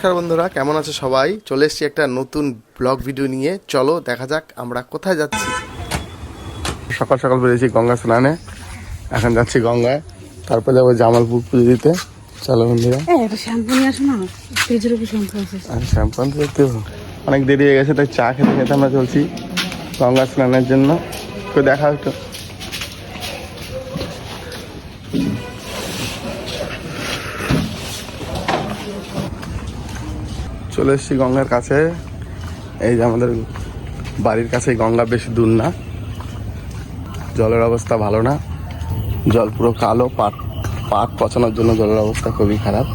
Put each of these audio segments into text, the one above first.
নমস্কার বন্ধুরা কেমন আছে সবাই? চলে এসেছি একটা নতুন ব্লগ ভিডিও নিয়ে। চলো দেখা যাক আমরা কোথায় যাচ্ছি। সকাল সকাল বেরিয়েছি গঙ্গা স্নানে। এখন যাচ্ছি গঙ্গায়। তারপর যাব জামালপুর পুজো দিতে। চলো বন্ধুরা। একটা শ্যাম্পু দেখতে অনেক দেরি হয়ে গেছে তাই চা খেতে খেতে আমরা চলছি গঙ্গা স্নানের জন্য। তো দেখা একটু চলে এসেছি গঙ্গার কাছে। এই যে আমাদের বাড়ির কাছে গঙ্গা, বেশি দূর না। জলের অবস্থা ভালো না। জল পুরো কালো, পাট পাট পচানোর জন্য জলের অবস্থা খুবই খারাপ।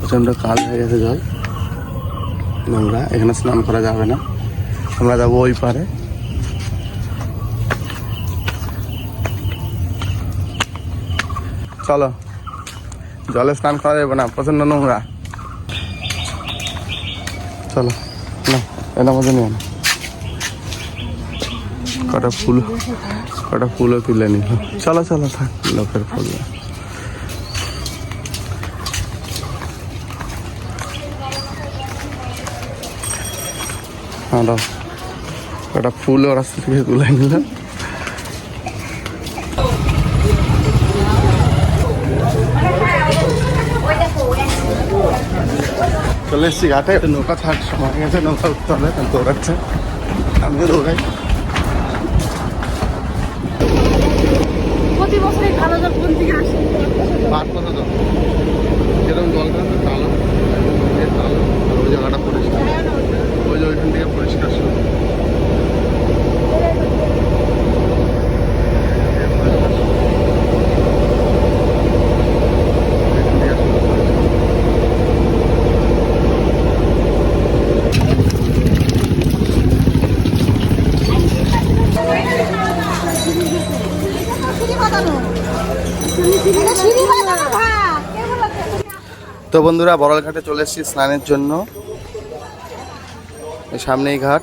প্রচণ্ড কাল হয়ে গেছে জল। নোংরা এখানে স্নান করা যাবে না। আমরা যাব ওই পারে। চলো। জলে স্নান করা যাবে না, প্রচণ্ড নোংরা। চলো না এটা মধ্যে নিয়ে কটা ফুল, কটা ফুলও তুলে নিল। চলো চলো, থাক, লোকের ফুল। হ্যাঁ কটা ফুল ওরা থেকে তুলে নিল চলে এসেছি ঘাটে। নৌকা থাক সময় গেছে নৌকা উঠতে হবে দৌড়াচ্ছে। আমিও দৌড়াই। প্রতি বছরই ভালো জল কোন থেকে আসে? পাট যেরকম কালো কালো আর ওই জায়গাটা পরিষ্কার। ওই যে ওইখান থেকে পরিষ্কার শুরু এখান থেকে শুরু পরিষ্কার। সিঁড়ি বাঁধানো এটা সিঁড়ি বাঁধানো ভাত কে বলেছে? তো বন্ধুরা বড়াল ঘাটে চলে এসেছি স্নানের জন্য। সামনেই ঘাট।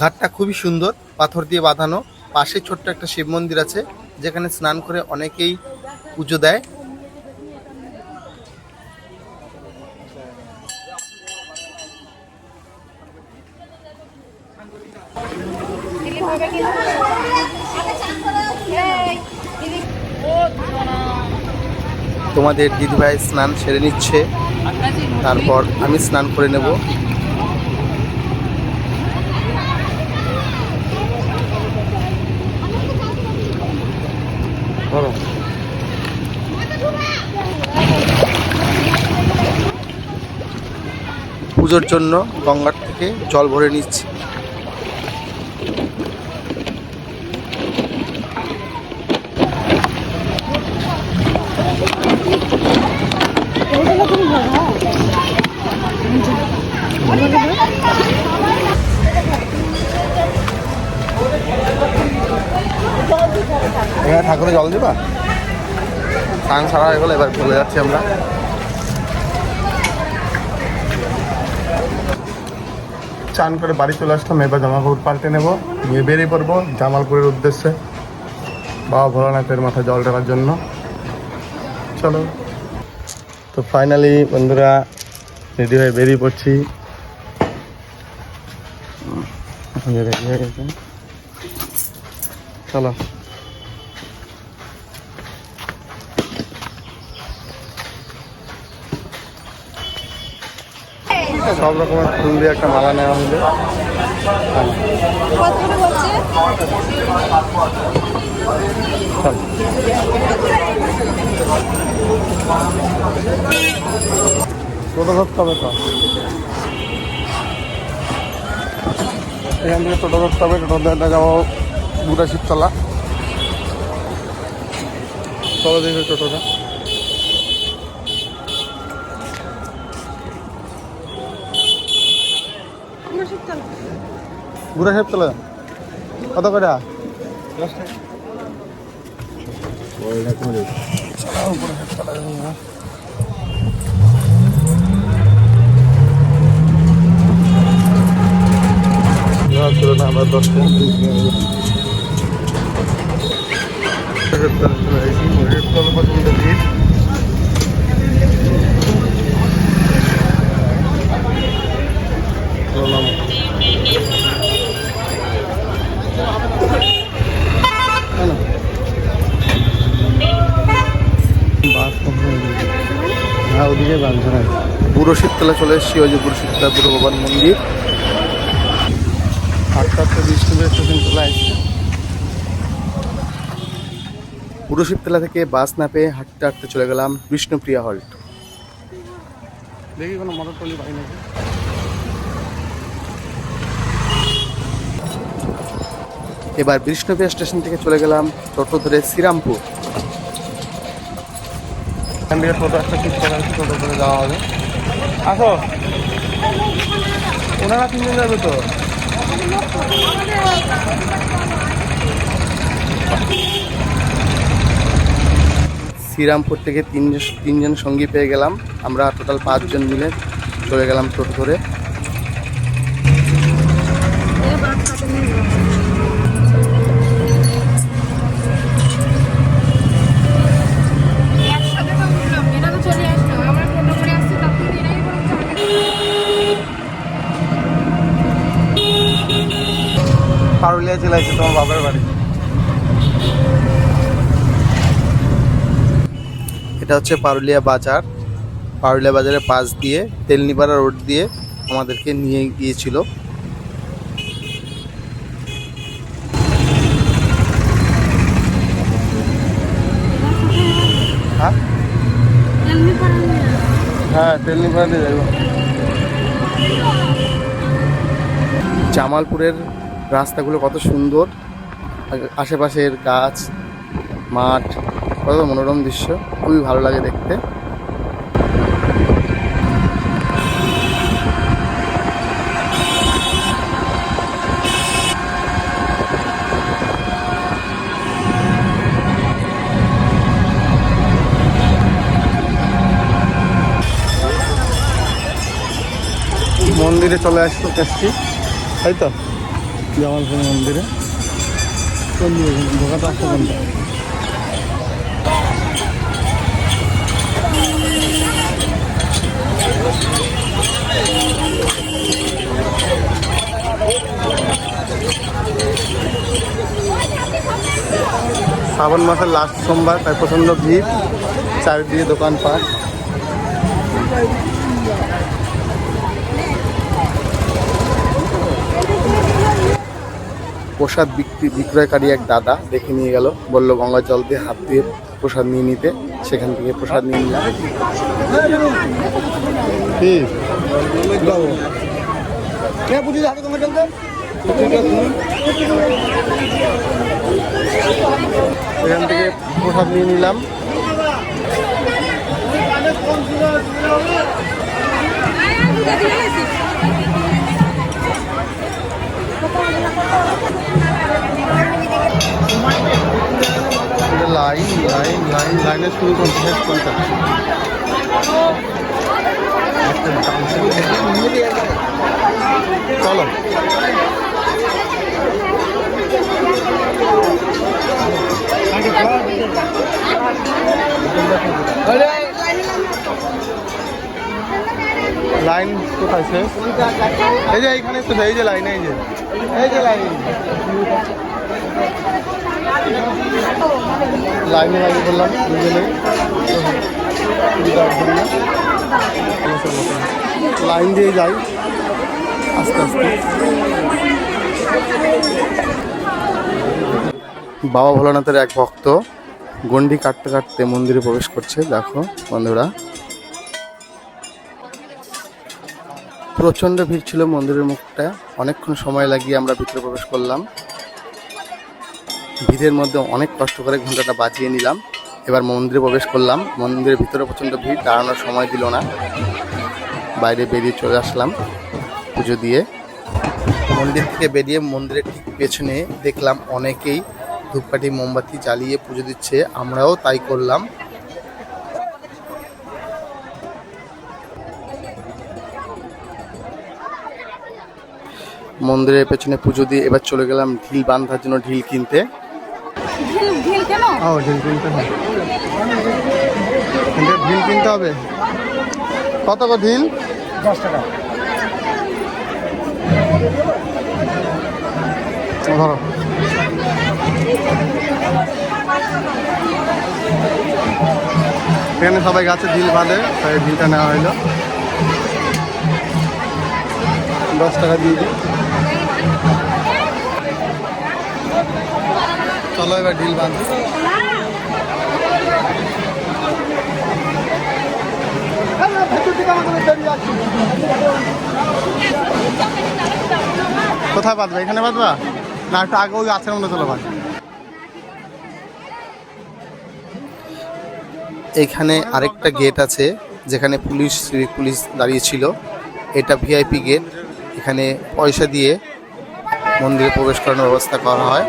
ঘাটটা খুবই সুন্দর, পাথর দিয়ে বাঁধানো। পাশে ছোট্ট একটা শিব মন্দির আছে, যেখানে স্নান করে অনেকেই পুজো দেয়। তোমাদের দিদিভাই স্নান সেরে নিচ্ছে। তারপর আমি স্নান করে নেব। পুজোর জন্য গঙ্গার থেকে জল ভরে নিচ্ছি। এখানে ঠাকুরে জল দিবা? স্নান সারা হয়ে গেলো, এবার চলে যাচ্ছি আমরা। চান করে বাড়ি চলে আসলাম, এবার জামা পাল্টে নেব, নিয়ে বেরিয়ে পড়ব জামালপুরের উদ্দেশ্যে। বাবা ভোলানাথের মাথায় জল ঢাকার জন্য। চলো। তো ফাইনালি বন্ধুরা রেডি হয়ে বেরিয়ে পড়ছি। রেডি হয়ে গেছে। চলো। সব রকমের ফুল দিয়ে একটা মালা নেওয়া হলো। টোটো ধরতে হবে তো? এখান থেকে টোটো ধরতে হবে টোটো ধরে যাব দুটা শিবতলা। চলো দেখবে টোটোটা। বুড়া শিবতলা। কত করে? দশ টাকা। হ্যাঁ, হ্যাঁ। পুরো শীতকালে চলে এসছি ওই যে পুরো শীতকাল পুরো ভগবান মন্দির। বিষ্ণুপুর স্টেশন চলে আসছে বুড়ো শীততলা থেকে বাস না পেয়ে হাঁটতে হাঁটতে চলে গেলাম বিষ্ণুপ্রিয়া হল্ট দেখি কোনো মোটর টলি পাই নাকি? এবার বিষ্ণুপ্রিয়া স্টেশন থেকে চলে গেলাম টোটো ধরে শ্রীরামপুর। এখান থেকে টোটো একটা ঠিক করা টোটো করে যাওয়া হবে। আসো। ওনারা তিনজন যাবে তো? শ্রীরামপুর থেকে তিনজন তিনজন সঙ্গী পেয়ে গেলাম। আমরা টোটাল পাঁচজন মিলে চলে গেলাম টোটো ধরে। পারুলিয়া চলে আসছে তোমার বাবার বাড়ি। এটা হচ্ছে পারুলিয়া বাজার। পারুলিয়া বাজারের পাশ দিয়ে, তেলনিপাড়া রোড দিয়ে আমাদেরকে নিয়ে গিয়েছিল। হ্যাঁ? হ্যাঁ তেলনিপাড়া জামালপুরের রাস্তাগুলো কত সুন্দর। আশেপাশের গাছ, মাঠ, কত মনোরম দৃশ্য। খুবই ভালো লাগে দেখতে। মন্দিরে চলে আসতে এসছি তাই তো? জামালপুর মন্দিরে। ঢোকাটা কোনটা শ্রাবণ মাসের লাস্ট সোমবার তাই প্রচণ্ড ভিড় চারিদিকে দোকানপাট। প্রসাদ বিক্রি বিক্রয়কারী এক দাদা দেখে নিয়ে গেল বলল গঙ্গা জল দিয়ে হাত দিয়ে প্রসাদ নিয়ে নিতে। সেখান থেকে প্রসাদ নিয়ে নিলাম। এখান থেকে প্রসাদ নিয়ে নিলাম। এটা লাইন লাইন লাইন, লাইনে শুরু করতে শেষ করতে। চলো। লাইন কোথায় শেষ? এই যে এইখানে তো এই যে লাইন, এই যে। এই যে লাইন। লাইনে লাগিয়ে বললাম, দুজনে। লাইন দিয়ে যাই। আস্তে আস্তে। বাবা ভোলানাথের এক ভক্ত, গন্ডি কাটতে কাটতে মন্দিরে প্রবেশ করছে, দেখো বন্ধুরা। প্রচণ্ড ভিড় ছিল মন্দিরের মুখটা। অনেকক্ষণ সময় লাগিয়ে আমরা ভিতরে প্রবেশ করলাম। ভিড়ের মধ্যে অনেক কষ্ট করে ঘন্টাটা বাজিয়ে নিলাম। এবার মন্দিরে প্রবেশ করলাম। মন্দিরের ভিতরে প্রচণ্ড ভিড়, দাঁড়ানোর সময় দিল না। বাইরে বেরিয়ে চলে আসলাম পুজো দিয়ে। মন্দির থেকে বেরিয়ে মন্দিরের ঠিক পেছনে দেখলাম অনেকেই ধূপকাঠি, মোমবাতি জ্বালিয়ে পুজো দিচ্ছে। আমরাও তাই করলাম। মন্দিরের পেছনে পুজো দিয়ে এবার চলে গেলাম ঢিল বাঁধার জন্য ঢিল কিনতে। ও ঢিল কিনতে হবে। ঢিল কিনতে হবে? কত গো ঢিল? দশ টাকা। ধরো। এখানে সবাই গাছে ঢিল বাঁধে তাই ঢিলটা নেওয়া হইল। দশ টাকা দিয়ে দিই। চলো এবার ঢিল বাঁধি। কোথায় বাঁধবে? এখানে বাঁধবা? না, একটু আগে ওই গাছের মধ্যে চলো এখানে আরেকটা গেট আছে, যেখানে পুলিশ পুলিশ দাঁড়িয়ে ছিল এটা ভিআইপি গেট। এখানে পয়সা দিয়ে মন্দিরে প্রবেশ করানোর ব্যবস্থা করা হয়।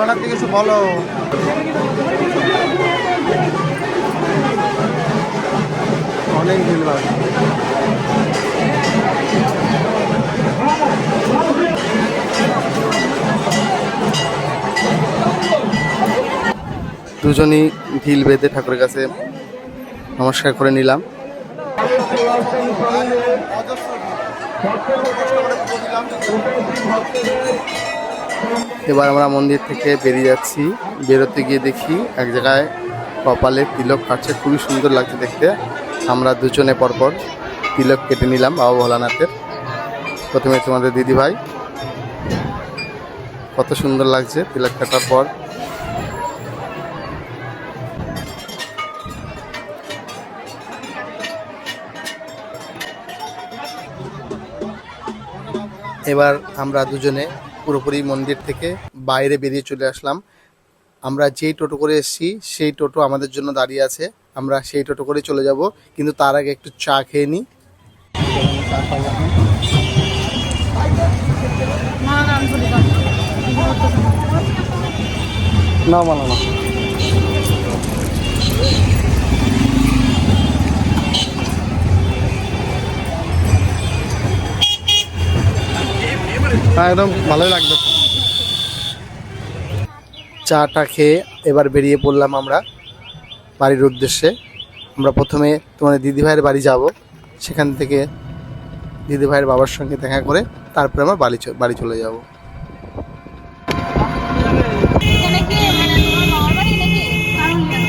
বলো কিছু বলো। অনেক ভিড় দুজনই ঢিল বেঁধে ঠাকুরের কাছে নমস্কার করে নিলাম। এবার আমরা মন্দির থেকে বেরিয়ে যাচ্ছি। বেরোতে গিয়ে দেখি এক জায়গায় কপালে তিলক কাটছে। খুবই সুন্দর লাগছে দেখতে। আমরা দুজনে পরপর তিলক কেটে নিলাম বাবা ভোলানাথের। প্রথমে তোমাদের দিদি ভাই কত সুন্দর লাগছে তিলক কাটার পর। এবার আমরা দুজনে পুরোপুরি মন্দির থেকে বাইরে বেরিয়ে চলে আসলাম। আমরা যেই টোটো করে এসেছি সেই টোটো আমাদের জন্য দাঁড়িয়ে আছে। আমরা সেই টোটো করে চলে যাব কিন্তু তার আগে একটু চা খেয়ে নিই না না না। একদম ভালোই লাগবে। চাটা খেয়ে এবার বেরিয়ে পড়লাম আমরা বাড়ির উদ্দেশ্যে। আমরা প্রথমে তোমাদের দিদিভাইয়ের বাড়ি যাব, সেখান থেকে দিদিভাইয়ের বাবার সঙ্গে দেখা করে তারপরে আমরা বাড়ি বাড়ি চলে যাব এখানে কি মানে তোমার মামার বাড়ি নাকি কারণ নেই।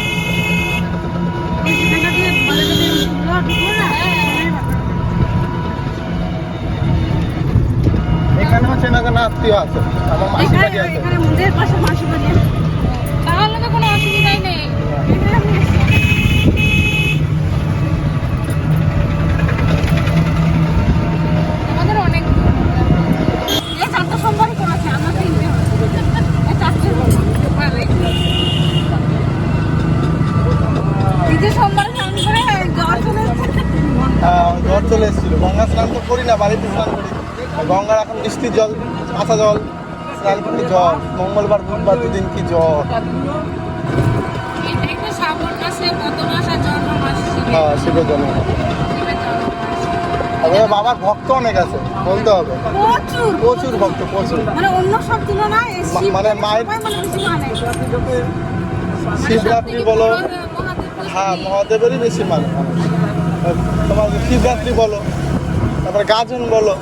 ওই জায়গা দিয়ে বলে যদি ঢুকলো, ঢুকলো না, এখানে হচ্ছে না কেন আত্মীয় আছে। বাড়ি আছে এখানে মন্দিরের পাশে মাসি বাড়ি আছে। তাহলে তো কোনো অসুবিধাই নেই এখানে আমি এসেছি। আমাদের অনেক দূর এই চারটা সোমবারই করেছে আমরা তিনটে এই চারটে সোমবারই দ্বিতীয় সোমবার স্নান করে জ্বর চলে এসেছে হ্যাঁ জ্বর চলে এসেছিল গঙ্গা স্নান তো করি না বাড়িতে স্নান করি আর গঙ্গার এখন বৃষ্টির জল আসা জল স্নান করতে জ্বর মঙ্গলবার বুধবার দুদিন কি জ্বর? হ্যাঁ শিবের জন্য তবে বাবার ভক্ত অনেক আছে বলতে হবে। প্রচুর। ভক্ত প্রচুর। মানে মানে মায়ের- মানে মানে। শিবরাত্রি বলো হ্যাঁ মহাদেবেরই বেশি মানে তোমার শিবরাত্রি বলো তারপরে গাজন বলো।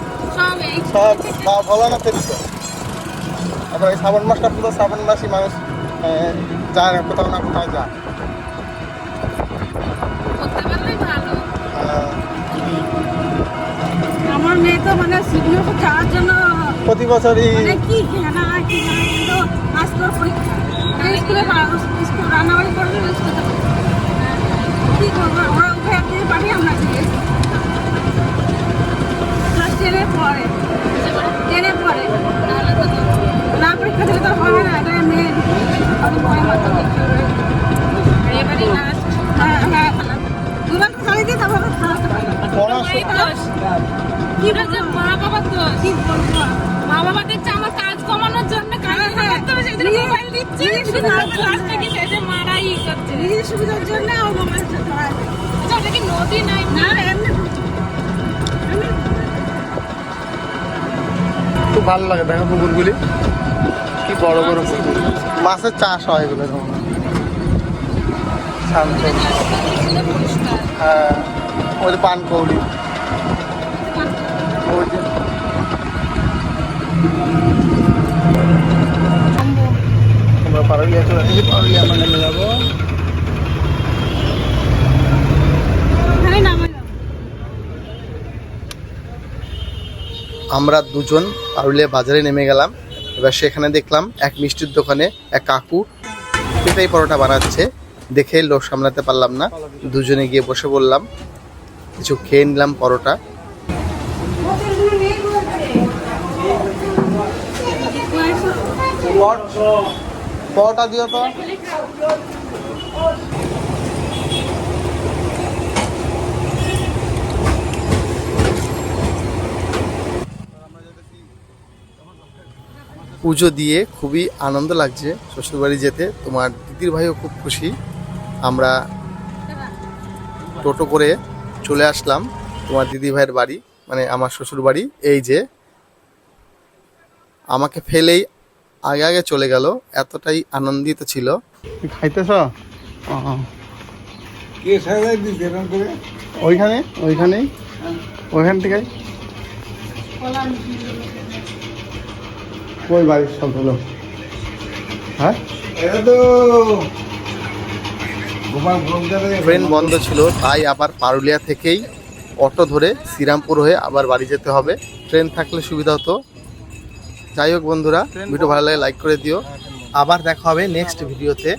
সব তারপরে শ্রাবণ মাসটা পুরো শ্রাবণ মাসই মানুষ যায় না কোথাও না কোথাও যায়। আমার মেয়ে তো মানে জন্য প্রতি বছরই মানে কি জানা কি জানা কিন্তু পরীক্ষা স্কুলে স্কুল রান্নাবাড়ি করবে কি করব? ওরা উঠে একদিন আমরা দিয়ে ক্লাস টেনে পড়ে। টেনে পড়ে। না পরীক্ষা দিলে তো হবে না এটা মেয়ে অনেক ভয় এবারই লাস্ট হ্যাঁ হ্যাঁ। দুবার চালিয়ে দিয়ে তারপর খাওয়াতে পারি কি বলছে মা বাবার দোষ। কি বলব? মা বাবা দেখছে আমার কাজ কমানোর জন্য কাজ করতে হবে সেই জন্য মোবাইল দিচ্ছে শুধু লাস্টে কি শেষে মারাই করছে। নিজের সুবিধার জন্য আমার মোবাইল চালাতে আচ্ছা ওটা কি নদী নাই? না এমনি খুব ভালো লাগে, দেখো পুকুরগুলি। কি বড় বড় পুকুর। মাছের চাষ হয় এগুলো হ্যাঁ ওই পানকৌড়ি। ওই আমরা পারুলিয়া আমরা নেমে যাব এখানে নামালাম আমরা দুজন পারুলিয়া বাজারে নেমে গেলাম। এবার সেখানে দেখলাম এক মিষ্টির দোকানে এক কাকু এটাই পরোটা বানাচ্ছে। দেখে লোক সামলাতে পারলাম না। দুজনে গিয়ে বসে বললাম, কিছু খেয়ে নিলাম পরোটা। পরোটা দিও তো। পুজো দিয়ে খুবই আনন্দ লাগছে শ্বশুরবাড়ি যেতে। তোমার দিদির ভাইও খুব খুশি। আমরা টোটো করে চলে আসলাম তোমার দিদি ভাইয়ের বাড়ি মানে আমার শ্বশুর বাড়ি এই যে আমাকে ফেলেই আগে আগে চলে গেল এতটাই আনন্দিত ছিল। খাইতেছ? ওইখানে ওইখানেই? ওইখান থেকে ওই বাড়ির সব হলো হ্যাঁ? ট্রেন বন্ধ ছিল তাই আবার পারুলিয়া থেকেই অটো ধরে শ্রীরামপুর হয়ে আবার বাড়ি যেতে হবে। ট্রেন থাকলে সুবিধা হতো। যাই হোক বন্ধুরা ভিডিও ভালো লাগে লাইক করে দিও। আবার দেখা হবে নেক্সট ভিডিওতে।